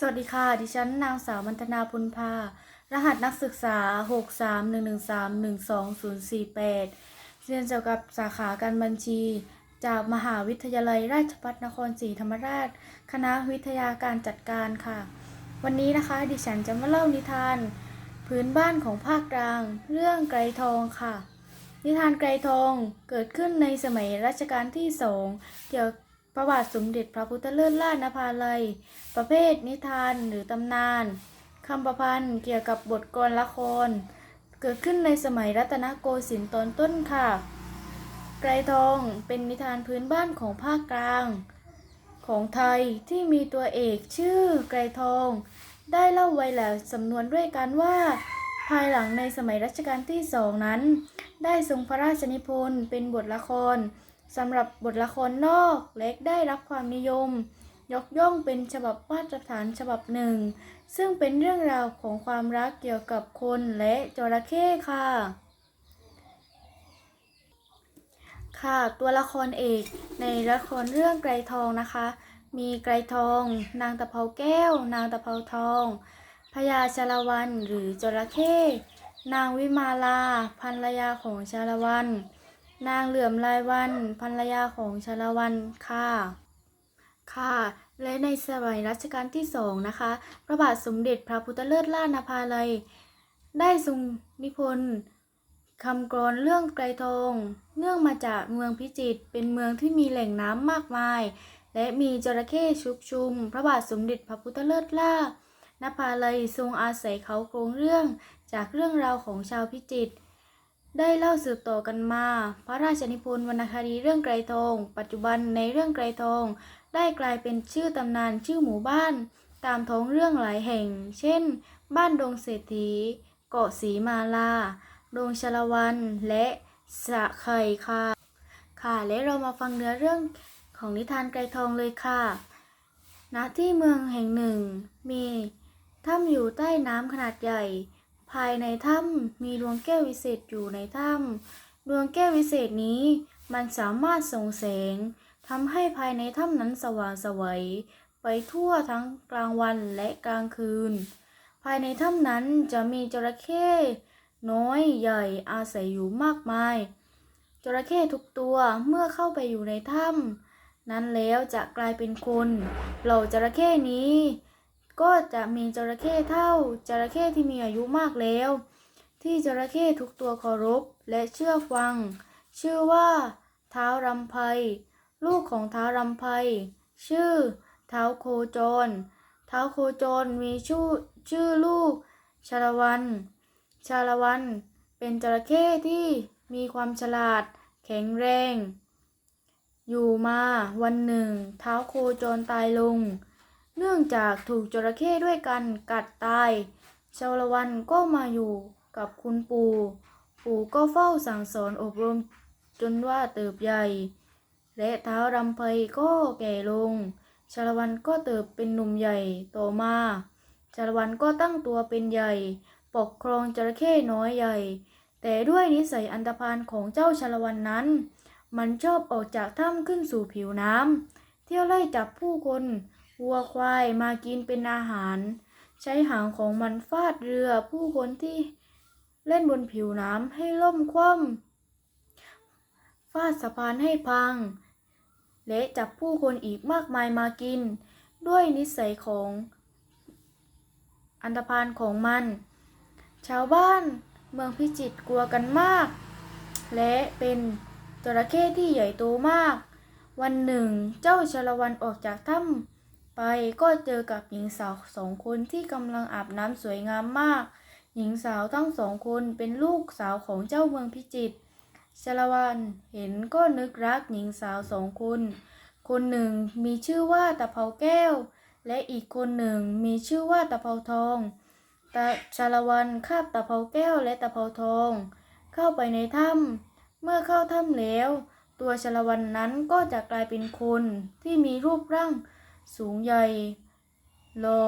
สวัสดีค่ะ ดิฉันนางสาวมันธนาพุนพารหัสนักศึกษา 63113-12048เรียนเกี่ยวกับสาขาการบัญชี จากมหาวิทยาลัยราชภัฏนครศรีธรรมราช คณะวิทยาการจัดการค่ะ วันนี้นะคะดิฉันจะมาเล่านิทาน พื้นบ้านของภาคกลาง เรื่องไกรทองค่ะ นิทานไกรทองเกิดขึ้นในสมัยรัชกาลที่สองเกี่ยว พระบาทสมเด็จพระพุทธเลิศล่านภาลัย ประเภทนิทานหรือตำนานคำประพันธ์เกี่ยวกับบทกลละคร เกิดขึ้นในสมัยรัตนโกสินทร์ตอนต้นค่ะ ไกรทองเป็นนิทานพื้นบ้านของภาคกลาง ของไทยที่มีตัวเอกชื่อไกรทอง ได้เล่าไว้แล้วสำนวนด้วยกันว่า ภายหลังในสมัยรัชกาลที่สองนั้น ได้ทรงพระราชนิพนธ์เป็นบทละคร สำหรับบทละครนอกและได้รับความนิยม ยกย่องเป็นฉบับมาตรฐานฉบับหนึ่ง ซึ่งเป็นเรื่องราวของความรักเกี่ยวกับคนและจระเข้ค่ะ ค่ะตัวละครเอกในละครเรื่องไกรทองนะคะ มีไกรทอง นางตะเภาแก้ว นางตะเภาทองพญาชาละวันหรือจระเข้นางวิมาลาภรรยาของชาละวัน นางเหลื่อมลายวันภรรยาของชาละวันค่ะ ค่ะ และในสมัยรัชกาลที่สองนะคะ พระบาทสมเด็จพระพุทธเลิศล่านภาลัย ได้ทรงนิพนธ์คำกรอนเรื่องไกรทอง เนื่องมาจากเมืองพิจิตรเป็นเมืองที่มีแหล่งน้ำมากมาย และมีจระเข้ชุกชุม พระบาทสมเด็จพระพุทธเลิศล่านภาลัยทรงอาศัยเขาโครงเรื่องจากเรื่องราวของชาวพิจิตร ได้เล่าสืบต่อกันมา พระราชนิพนธ์วรรณคดีเรื่องไกรทอง ปัจจุบันในเรื่องไกรทอง ได้กลายเป็นชื่อตำนานชื่อหมู่บ้าน ตามท้องเรื่องหลายแห่ง เช่น บ้านดงเศรษฐี เกาะสีมาลา ดงชลวัน และสะไข่ค่ะ ค่ะ และเรามาฟังเนื้อเรื่องของนิทานไกรทองเลยค่ะ ณ ที่เมืองแห่งหนึ่ง มีถ้ำอยู่ใต้น้ำขนาดใหญ่ ภายในถ้ำมีดวงแก้ววิเศษอยู่ในถ้ำดวงแก้ววิเศษนี้มันสามารถส่งแสงทำให้ภายในถ้ำนั้นสว่างสวัยไปทั่วทั้งกลางวันและกลางคืน ภายในถ้ำนั้นจะมีจระเข้น้อยใหญ่อาศัยอยู่มากมาย จระเข้ทุกตัวเมื่อเข้าไปอยู่ในถ้ำนั้นแล้วจะกลายเป็นคน เหล่าจระเข้นี้ ก็จะมีจระเข้เท่าจระเข้ที่มีอายุมากแล้ว ที่จระเข้ทุกตัวเคารพและเชื่อฟัง ชื่อว่า เท้ารำไพลูกของเท้ารำไพชื่อ เท้าโคจร เท้าโคจรมีชื่อชื่อลูก ชาละวัน ชาละวันเป็นจระเข้ที่มีความฉลาด แข็งแรง อยู่มาวันหนึ่ง เท้าโคจรตายลง เนื่องจากถูกจระเข้ด้วยกันกัดตายชาละวันก็มาอยู่กับคุณปู่ ปู่ก็เฝ้าสั่งสอนอบรมจนว่าเติบใหญ่ และเท้ารำไพก็แก่ลงชาละวันก็เติบเป็นหนุ่มใหญ่ต่อมาชาละวันก็ตั้งตัวเป็นใหญ่ ปกครองจระเข้น้อยใหญ่ แต่ด้วยนิสัยอันธพาลของเจ้าชาละวันนั้น มันชอบออกจากถ้ำขึ้นสู่ผิวน้ำเที่ยวไล่จับผู้คน วัวควายมากินเป็นอาหาร ใช้หางของมันฟาดเรือผู้คนที่เล่นบนผิวน้ำให้ล่มคว่ำฟาดสะพานให้พัง และจับผู้คนอีกมากมายมากิน ด้วยนิสัยของอันธพาลของมัน ชาวบ้านเมืองพิจิตรกลัวกันมาก และเป็นจระเข้ที่ใหญ่โตมาก วันหนึ่งเจ้าชละวันออกจากถ้ำ ไปก็เจอกับหญิงสาวสองคนที่กำลังอาบน้ำสวยงามมาก หญิงสาวทั้งสองคนเป็นลูกสาวของเจ้าเมืองพิจิตรชลวันเห็นก็นึกรักหญิงสาวสองคน คนหนึ่งมีชื่อว่าตะเภาแก้ว และอีกคนหนึ่งมีชื่อว่าตะเภาทองตาชาลวันคาบตะเภาแก้วและตะเภาทอง เข้าไปในถ้ำเมื่อเข้าถ้ำแล้ว ตัวชาลวันนั้นก็จะกลายเป็นคนที่มีรูปร่าง สูงใหญ่หล่อ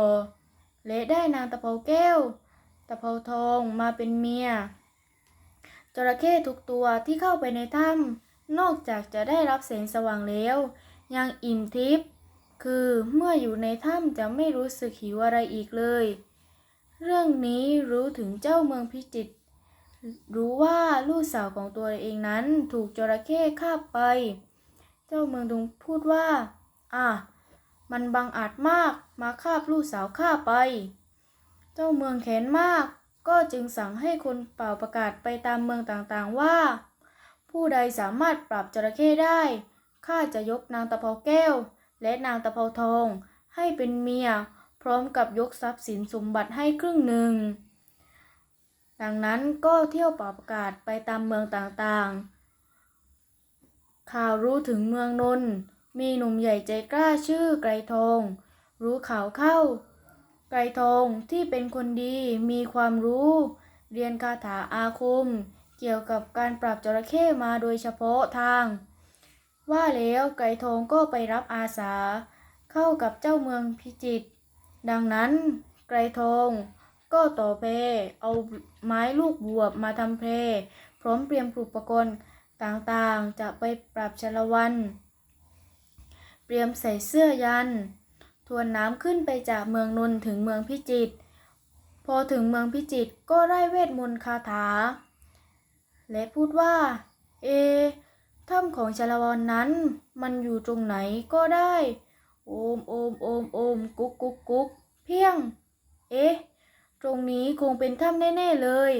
และได้นางตะเภาแก้ว ตะเภาทองมาเป็นเมีย จระเข้ทุกตัวที่เข้าไปในถ้ำนอกจากจะได้รับแสงสว่างแล้ว ยังอิ่มทิพย์คือเมื่ออยู่ในถ้ำจะไม่รู้สึกหิวอะไรอีกเลย เรื่องนี้รู้ถึงเจ้าเมืองพิจิตรรู้ว่าลูกสาวของตัวเองนั้นถูกจระเข้คาบไป เจ้าเมืองดุงพูดว่า อะ มันบังอาจมากมาคาบลูกสาวข้าไป เจ้าเมืองแค้นมาก ก็จึงสั่งให้คนเป่าประกาศไปตามเมืองต่างๆว่า ผู้ใดสามารถปราบจระเข้ได้ข้าจะยกนางตะเภาแก้ว และนางตะเภาทองให้เป็นเมีย พร้อมกับยกทรัพย์สินสมบัติให้ครึ่งหนึ่ง ดังนั้นก็เที่ยวเป่าประกาศไปตามเมืองต่างๆ ข่าวรู้ถึงเมืองนนท์ มีหนุ่มใหญ่ใจกล้าชื่อไกรทอง รู้ข่าวเข้า ไกรทองที่เป็นคนดีมีความรู้ เรียนคาถาอาคม เกี่ยวกับการปราบจระเข้มาโดยเฉพาะทาง ว่าแล้วไกรทองก็ไปรับอาสา เข้ากับเจ้าเมืองพิจิตรดังนั้นไกรทองก็ต่อเพเอาไม้ลูกบวบมาทำเพลพร้อมเตรียมอุปกรณ์ต่างๆ จะไปปราบชลวัน เตรียมใส่เสื้อยัน ทวนน้ำขึ้นไปจากเมืองนนถึงเมืองพิจิตร พอถึงเมืองพิจิตรก็ไล่เวทมนต์คาถา และพูดว่า เอะถ้ำของชาละวันนั้น มันอยู่ตรงไหนก็ได้ โอมโอมโอมโอมกุ๊กกุ๊กกุ๊กเพียง เอ๊ะ ตรงนี้คงเป็นถ้ำแน่ๆเลย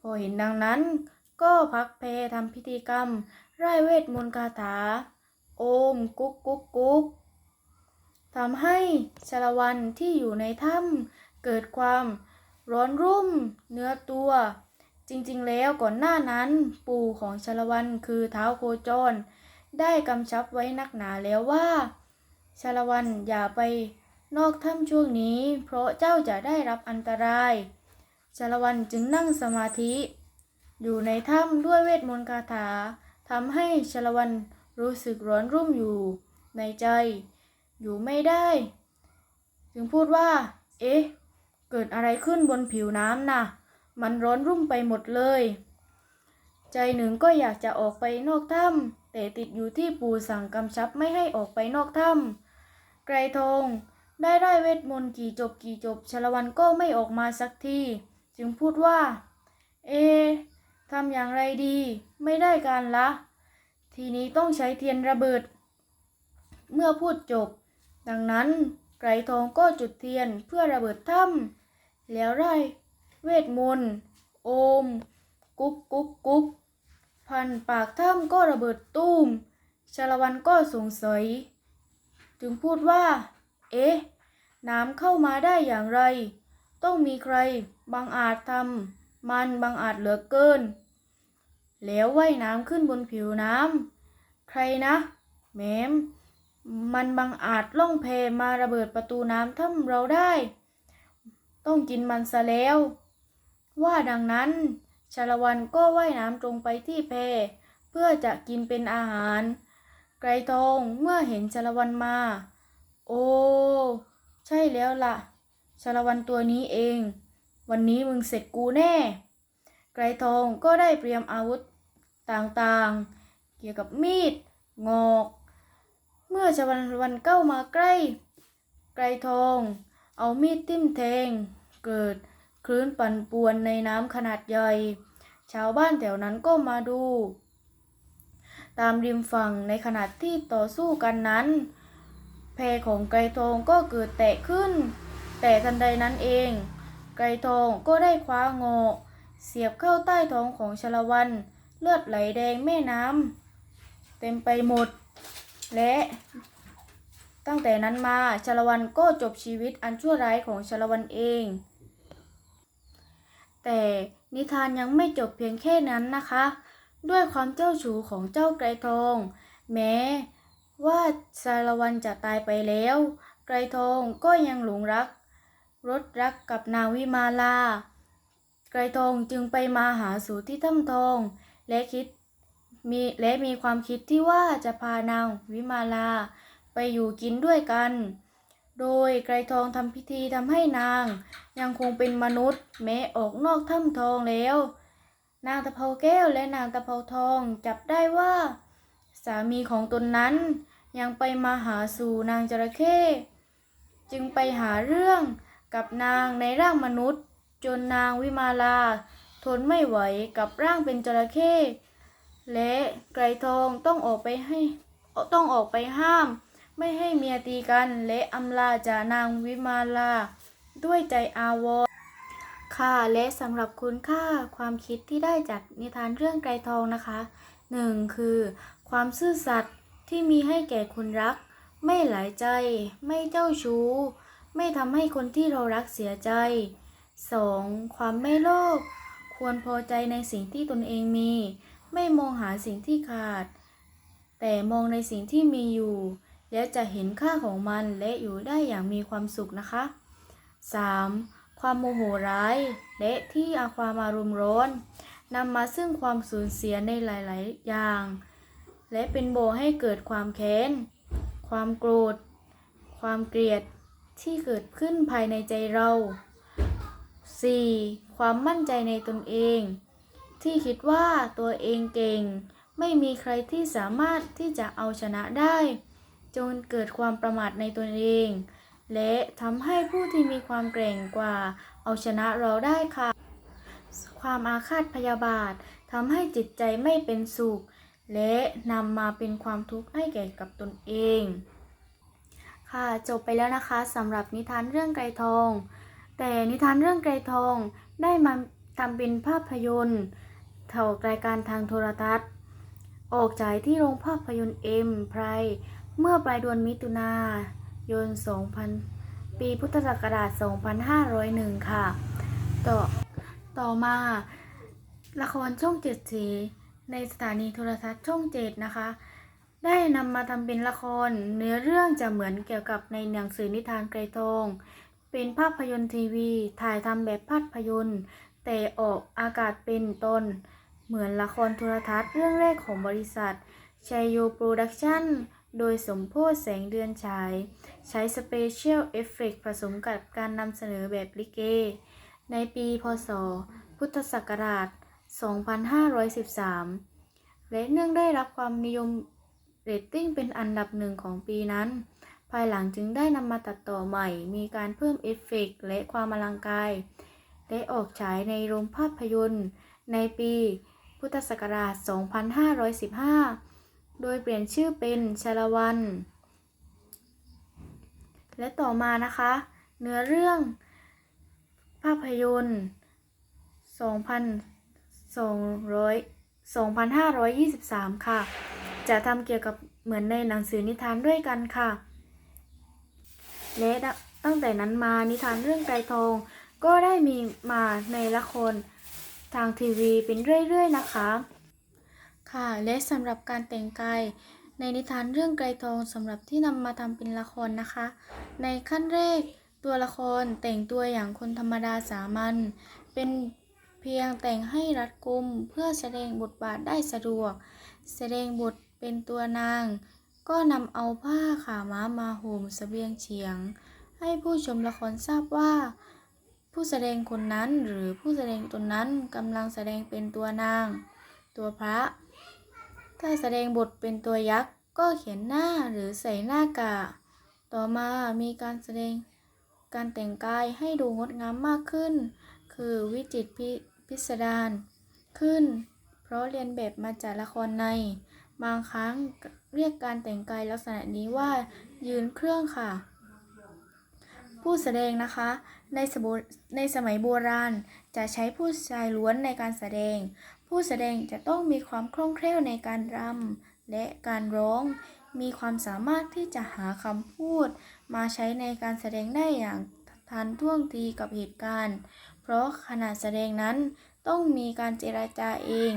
พอเห็นดังนั้นก็พักเพทำพิธีกรรมไร่เวทมนต์คาถา โอมกุ๊กกุ๊กกุ๊กทำให้ชาละวันที่อยู่ในถ้ำเกิดความร้อนรุ่มเนื้อตัว จริงๆแล้วก่อนหน้านั้นปู่ของชาละวันคือเท้าวโคจร ได้กำชับไว้นักหนาแล้วว่าชาละวันอย่าไปนอกถ้ำช่วงนี้ เพราะเจ้าจะได้รับอันตรายชาละวันจึงนั่งสมาธิ อยู่ในถ้ำด้วยเวทมนต์คาถาทำให้ชาละวัน รู้สึกร้อนรุ่มอยู่ ในใจ อยู่ไม่ได้ จึงพูดว่า เอ๊ะ เกิดอะไรขึ้นบนผิวน้ำน่ะ มันร้อนรุ่มไปหมดเลย ใจหนึ่งก็อยากจะออกไปนอกถ้ำแต่ติดอยู่ที่ปู่สั่งกำชับไม่ให้ออกไปนอกถ้ำไกรทองได้ได้เวทมนต์กี่จบกี่จบชลวันก็ไม่ออกมาสักที จึงพูดว่า เอะทำอย่างไรดี ไม่ได้การละ ทีนี้ต้องใช้เทียนระเบิด เมื่อพูดจบ ดังนั้นไกรทองก็จุดเทียนเพื่อระเบิดถ้ำแล้วไร่เวทมนต์โอม กุ๊กกุ๊กกุ๊กพันปากถ้ำก็ระเบิดตูมชาละวันก็สงสัย จึงพูดว่า เอ๊ะ น้ำเข้ามาได้อย่างไร ต้องมีใครบังอาจทำมันบังอาจเหลือเกิน แล้วว่ายน้ำขึ้นบนผิวน้ำใครนะแมมมันบังอาจล่องแพมาระเบิดประตูน้ำถ้ำเราได้ ต้องกินมันซะแล้ว ว่าดังนั้นชาละวันก็ว่ายน้ำตรงไปที่แพเพื่อจะกินเป็นอาหาร ไกรทองเมื่อเห็นชาละวันมา โอ้ ใช่แล้วล่ะชาละวันตัวนี้เอง วันนี้มึงเสร็จกูแน่ ไกรทองก็ได้เตรียมอาวุธต่างๆ เกี่ยวกับมีด งอก เมื่อชาละวันเข้ามาใกล้ ไกรทอง เอามีดทิ่มแทง เกิดคลื่นปั่นป่วนในน้ำขนาดใหญ่ ชาวบ้านแถวนั้นก็มาดู ตามริมฝั่งในขณะที่ต่อสู้กันนั้น แพของไกรทองก็เกิดแตกขึ้น แต่ทันใดนั้นเอง ไกรทองก็ได้คว้าโงอ เสียบเข้าใต้ท้องของชลวัน เลือดไหลแดงแม่น้ำเต็มไปหมด และตั้งแต่นั้นมาชลวันก็จบชีวิตอันชั่วร้ายของชลวันเอง แต่นิทานยังไม่จบเพียงแค่นั้นนะคะ ด้วยความเจ้าชู้ของเจ้าไกรทอง แม้ว่าชลวันจะตายไปแล้ว ไกรทองก็ยังหลงรัก รถรักกับนางวิมาลา ไกรทองจึงไปมาหาสู่ที่ถ้ำทอง และคิดมีและมีความคิดที่ว่าจะพานางวิมาลาไปอยู่กินด้วยกัน โดยไกรทองทำพิธีทำให้นาง ยังคงเป็นมนุษย์ แม้ออกนอกถ้ำทองแล้ว นางตะเภาแก้วและนางตะเภาทองจับได้ว่า สามีของตนนั้นยังไปมาหาสู่นางจระเข้จึงไปหาเรื่องกับนางในร่างมนุษย์ จนนางวิมาลา ทนไม่ไหวกับร่างเป็นจระเข้และไกรทองต้องออกไปให้ต้องออกไปห้าม ไม่ให้เมียตีกันและอำลาจากนางวิมาลา ด้วยใจอาวรค่ะและสำหรับคุณค่าความคิดที่ได้จากนิทานเรื่องไกรทองนะคะหนึ่งคือความซื่อสัตย์ที่มีให้แก่คนรัก ไม่หลายใจ ไม่เจ้าชู้ ไม่ทำให้คนที่เรารักเสียใจ 2. ความไม่โลภควรพอใจในสิ่งที่ตนเองมี ไม่มองหาสิ่งที่ขาด แต่มองในสิ่งที่มีอยู่ แล้วจะเห็นค่าของมันและอยู่ได้อย่างมีความสุขนะคะ 3. ความโมโหร้ายและที่อาความอารมณ์ร้อนนำมาซึ่งความสูญเสียในหลาย ๆ อย่าง และเป็นโบให้เกิดความแค้น ความโกรธ ความเกลียดที่เกิดขึ้นภายในใจเรา 4. ความมั่นใจในตนเอง ที่คิดว่าตัวเองเก่ง ไม่มีใครที่สามารถที่จะเอาชนะได้ จนเกิดความประมาทในตนเอง และทำให้ผู้ที่มีความแกร่งกว่า เอาชนะเราได้ค่ะ ความอาฆาตพยาบาททำให้จิตใจไม่เป็นสุข และนำมาเป็นความทุกข์ให้แก่กับตนเอง ค่ะจบไปแล้วนะคะสำหรับนิทานเรื่องไกรทอง แต่นิทานเรื่องไกรทองได้มาทำเป็นภาพยนตร์เถ่ารายการทางโทรทัศน์ ออกฉายที่โรงภาพยนตร์เอ็มไพรเมื่อปลายเดือนมิถุนายน 2000 ปีพุทธศักราช 2501 ค่ะ ต่อต่อมาละครช่องเจ็ดสีในสถานีโทรทัศน์ช่องเจ็ดนะคะ ได้นำมาทำเป็นละครเนื้อเรื่องจะเหมือนเกี่ยวกับในหนังสือนิทานไกรทอง เป็นภาพยนตร์ทีวี ถ่ายทำแบบภาพยนตร์ แต่ออกอากาศเป็นตน เหมือนละครโทรทัศน์เรื่องแรกของบริษัทชัยโยโปรดักชั่น โดยสมโพธแสงเดือนฉาย ใช้สเปเชียลเอฟเฟกผสมกับการนำเสนอแบบลิเก ในปีพศ พุทธศักราช 2513 และเนื่องได้รับความนิยมเรตติ้งเป็นอันดับหนึ่งของปีนั้น ภายหลังจึงได้นำมาตัดต่อใหม่ มีการเพิ่มเอฟเฟกต์และความอลังกายและออกฉายในโรงภาพยนตร์ ในปีพุทธศักราช 2515 โดยเปลี่ยนชื่อเป็นชาละวัน และต่อมานะคะ เนื้อเรื่องภาพยนตร์ 2,200 2,523 ค่ะ จะทำเกี่ยวกับเหมือนในหนังสือนิทานด้วยกันค่ะ และตั้งแต่นั้นมานิทานเรื่องไกรทอง ก็ได้มีมาในละครทางทีวีเป็นเรื่อยๆนะคะ ค่ะ และสำหรับการแต่งกายในนิทานเรื่องไกรทองสำหรับที่นำมาทำเป็นละครนะคะ ในขั้นแรกตัวละครแต่งตัวอย่างคนธรรมดาสามัญเป็นเพียงแต่งให้รัดกุมเพื่อแสดงบทบาทได้สะดวก แสดงบทเป็นตัวนาง ก็นำเอาผ้าขาม้ามาห่มเสบียงเฉียง ให้ผู้ชมละครทราบว่า ผู้แสดงคนนั้นหรือผู้แสดงตนนั้นกำลังแสดงเป็นตัวนาง ตัวพระ ถ้าแสดงบทเป็นตัวยักษ์ก็เขียนหน้าหรือใส่หน้ากากต่อมามีการแสดงการแต่งกายให้ดูงดงามมากขึ้น คือวิจิตรพิพิสดารขึ้น เพราะเรียนแบบมาจากละครใน บางครั้งเรียกการแต่งกายลักษณะนี้ว่ายืนเครื่องค่ะ ผู้แสดงนะคะ ในสมุในสมัยโบราณจะใช้ผู้ชายล้วนในการแสดง ผู้แสดงจะต้องมีความคล่องแคล่วในการรำและการร้อง มีความสามารถที่จะหาคำพูด มาใช้ในการแสดงได้อย่างทันท่วงทีกับเหตุการณ์ เพราะขณะแสดงนั้นต้องมีการเจรจาเอง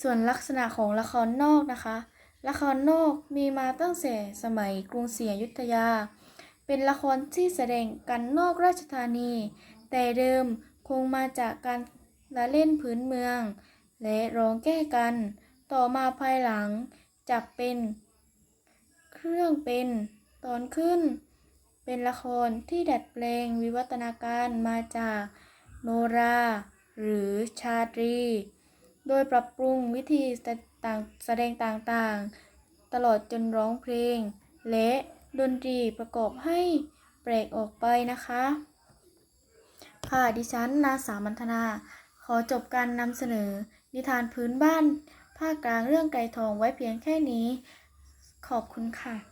ส่วนลักษณะของละครนอกนะคะ ละครนอกมีมาตั้งแต่สมัยกรุงศรีอยุธยา เป็นละครที่แสดงกันนอกราชธานี แต่เดิมคงมาจากการละเล่นพื้นเมือง และร้องแก้กัน ต่อมาภายหลังจับเป็น เครื่องเป็นตอนขึ้น เป็นละครที่ดัดแปลงวิวัฒนาการมาจากโนรา หรือชาตรี โดยปรับปรุงวิธีต่างแสดงต่างๆ ตลอดจนร้องเพลง และดนตรีประกอบให้แปลกออกไปนะคะ ค่ะดิฉันนาสามัญธนา ขอจบการนำเสนอ นิทานพื้นบ้าน ภาคกลางเรื่องไก่ทองไว้เพียงแค่นี้ ขอบคุณค่ะ